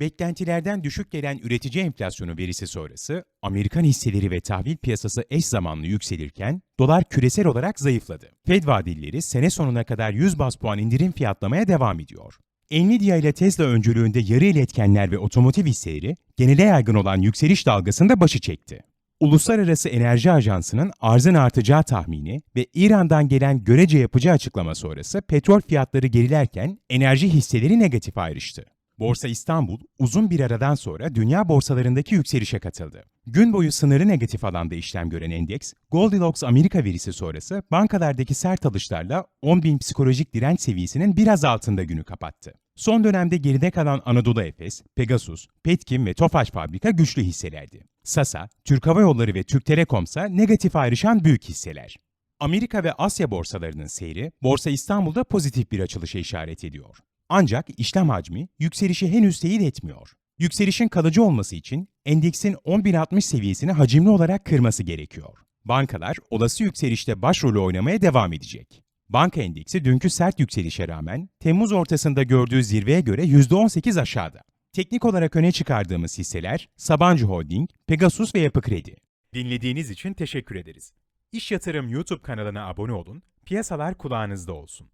Beklentilerden düşük gelen üretici enflasyonu verisi sonrası Amerikan hisseleri ve tahvil piyasası eş zamanlı yükselirken dolar küresel olarak zayıfladı. Fed vadilleri sene sonuna kadar 100 bas puan indirim fiyatlamaya devam ediyor. Nvidia ile Tesla öncülüğünde yarı iletkenler ve otomotiv hisseleri genele yaygın olan yükseliş dalgasında başı çekti. Uluslararası Enerji Ajansı'nın arzın artacağı tahmini ve İran'dan gelen görece yapıcı açıklama sonrası petrol fiyatları gerilerken enerji hisseleri negatif ayrıştı. Borsa İstanbul uzun bir aradan sonra dünya borsalarındaki yükselişe katıldı. Gün boyu sınırı negatif alanda işlem gören endeks, Goldilocks Amerika verisi sonrası bankalardaki sert alışlarla 10.000 psikolojik direnç seviyesinin biraz altında günü kapattı. Son dönemde geride kalan Anadolu Efes, Pegasus, Petkim ve Tofaş Fabrika güçlü hisselerdi. Sasa, Türk Hava Yolları ve Türk Telekom ise negatif ayrışan büyük hisseler. Amerika ve Asya borsalarının seyri, Borsa İstanbul'da pozitif bir açılışa işaret ediyor. Ancak işlem hacmi yükselişi henüz teyit etmiyor. Yükselişin kalıcı olması için endeksin 10.060 seviyesini hacimli olarak kırması gerekiyor. Bankalar olası yükselişte başrolü oynamaya devam edecek. Banka endeksi dünkü sert yükselişe rağmen Temmuz ortasında gördüğü zirveye göre %18 aşağıda. Teknik olarak öne çıkardığımız hisseler Sabancı Holding, Pegasus ve Yapı Kredi. Dinlediğiniz için teşekkür ederiz. İş Yatırım YouTube kanalına abone olun, piyasalar kulağınızda olsun.